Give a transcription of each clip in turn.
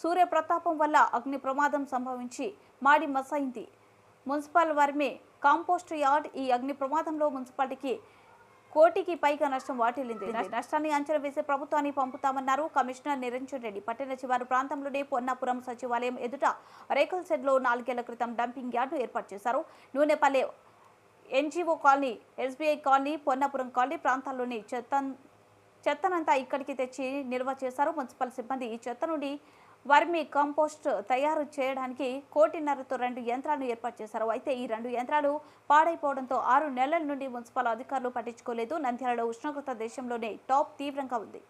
సూర్య ప్రతాపం వల్ల అగ్ని ప్రమాదం సంభవించి మాడి మసైంది. మున్సిపల్ వర్మి కాంపోస్ట్ యార్డ్ ఈ అగ్ని ప్రమాదంలో మున్సిపాలిటీకి కోటికి పైగా నష్టం వాటిల్లింది. నష్టాన్ని అంచనా వేసి ప్రభుత్వాన్ని పంపుతామన్నారు కమిషనర్ నిరంజన్ రెడ్డి. పట్టణ శివారు ప్రాంతంలోనే పొన్నాపురం సచివాలయం ఎదుట రేకుల షెడ్లో నాలుగేళ్ళ క్రితం డంపింగ్ యార్డు ఏర్పాటు చేశారు. Nunepalle NGO colony SBI colony Ponnapuram colony ప్రాంతాల్లోని చెత్త చెత్తనంతా ఇక్కడికి తెచ్చి నిల్వ చేశారు మున్సిపల్ సిబ్బంది. ఈ చెత్త నుండి వర్మి కంపోస్ట్ తయారు చేయడానికి కోటిన్నరతో రెండు యంత్రాలను ఏర్పాటు చేశారు. అయితే ఈ రెండు యంత్రాలు పాడైపోవడంతో ఆరు నెలల నుండి మున్సిపల్ అధికారులు పట్టించుకోలేదు. నంద్యాలలో ఉష్ణోగ్రత దేశంలోనే టాప్ తీవ్రంగా ఉంది.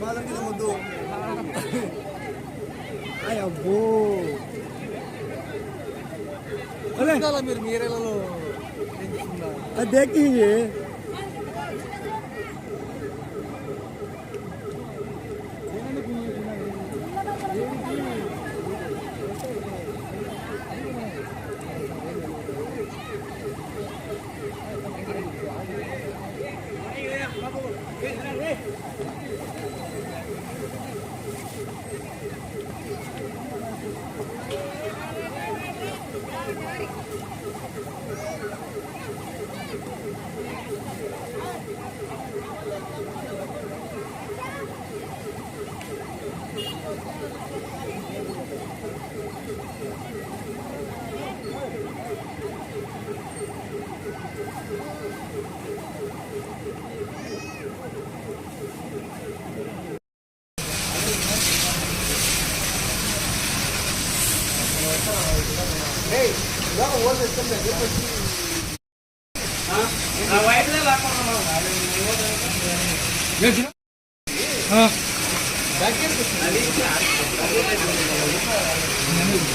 బాధకి ముద్దు అబ్బో చాలా మీరు మీరేలలో పెంచుతున్నారు అది దేఖింది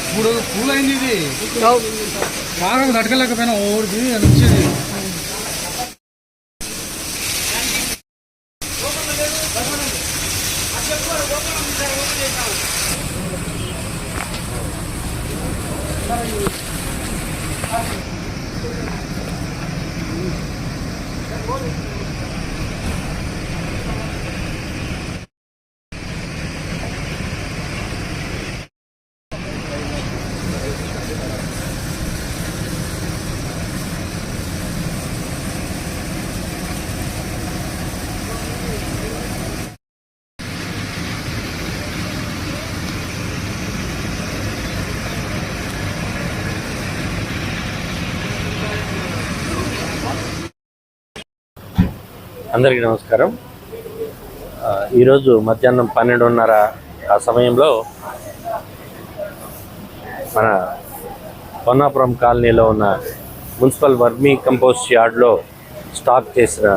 ఇప్పుడు కూల్ అయింది ఇది బాగా తడకలేకపోయినా ఓడిది వచ్చేది అందరికీ నమస్కారం. ఈరోజు మధ్యాహ్నం పన్నెండున్నర ఆ సమయంలో మన పొన్నాపురం కాలనీలో ఉన్న మున్సిపల్ వర్మీ కంపోస్ట్ యార్డ్లో స్టాక్ చేసిన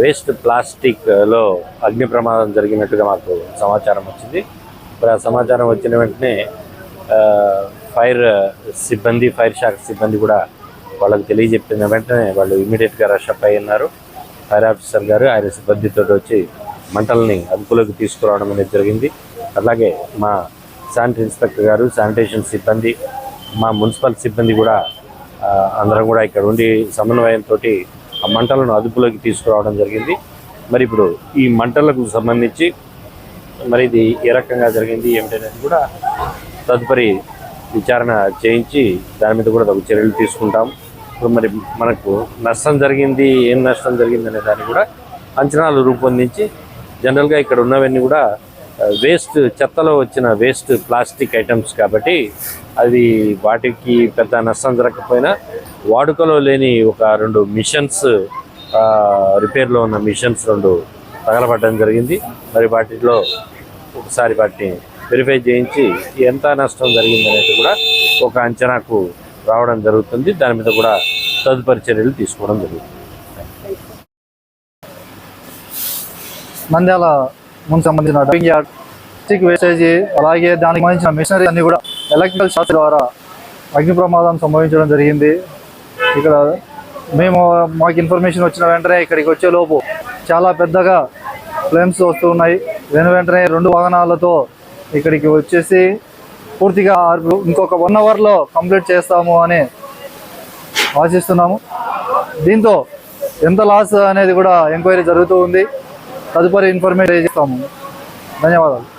వేస్ట్ ప్లాస్టిక్లో అగ్ని ప్రమాదం జరిగినట్టుగా మాకు సమాచారం వచ్చింది. ఇప్పుడు ఆ సమాచారం వచ్చిన వెంటనే ఫైర్ సిబ్బంది ఫైర్ శాఖ సిబ్బంది కూడా వాళ్ళకి తెలియజెప్పిన వెంటనే వాళ్ళు ఇమీడియట్గా రష్ అప్ అయి ఉన్నారు. ఫైర్ ఆఫీసర్ గారు ఆయన సిబ్బందితో వచ్చి మంటల్ని అదుపులోకి తీసుకురావడం అనేది జరిగింది. అలాగే మా శానిటరీ ఇన్స్పెక్టర్ గారు శానిటేషన్ సిబ్బంది మా మున్సిపల్ సిబ్బంది కూడా అందరం కూడా ఇక్కడ ఉండి సమన్వయంతో ఆ మంటలను అదుపులోకి తీసుకురావడం జరిగింది. మరి ఇప్పుడు ఈ మంటలకు సంబంధించి మరి ఇది ఏ రకంగా జరిగింది ఏమిటనేది కూడా తదుపరి విచారణ చేయించి దాని మీద కూడా తగు చర్యలు తీసుకుంటాం. ఇప్పుడు మరి మనకు నష్టం జరిగింది ఏం నష్టం జరిగింది అనే దాన్ని కూడా అంచనాలు రూపొందించి జనరల్గా ఇక్కడ ఉన్నవన్నీ కూడా వేస్ట్ చెత్తలో వచ్చిన వేస్ట్ ప్లాస్టిక్ ఐటమ్స్ కాబట్టి అది వాటికి పెద్ద నష్టం జరగకపోయినా వాడుకలో లేని ఒక రెండు మిషన్స్ రిపేర్లో ఉన్న మిషన్స్ రెండు తగలబడడం జరిగింది. మరి వాటిలో ఒకసారి వాటిని వెరిఫై చేయించి ఎంత నష్టం జరిగింది అనేది కూడా ఒక అంచనాకు రావడం జరుగుతుంది. దాని మీద కూడా తదుపరి చర్యలు తీసుకోవడం జరుగుతుంది. నంద్యాల ముందు సంబంధించిన డంపింగ్ యార్డ్ ప్లాస్టిక్ వేస్టేజ్ అలాగే దానికి సంబంధించిన మిషనరీ అన్ని కూడా ఎలక్ట్రికల్ షార్ట్ ద్వారా అగ్ని ప్రమాదం సంభవించడం జరిగింది. ఇక్కడ మేము మాకు ఇన్ఫర్మేషన్ వచ్చిన వెంటనే ఇక్కడికి వచ్చే లోపు చాలా పెద్దగా ఫ్లేమ్స్ వస్తున్నాయి వెను వెంటనే రెండు వాహనాలతో ఇక్కడికి వచ్చేసి పూర్తిగా ఆర్పు- ఇంకొక వన్ అవర్లో కంప్లీట్ చేస్తాము అని ఆశిస్తున్నాము. దీంతో ఎంత లాస్ అనేది కూడా ఎంక్వైరీ జరుగుతూ ఉంది. తదుపరి ఇన్ఫర్మేషన్ ఇస్తాము ధన్యవాదాలు.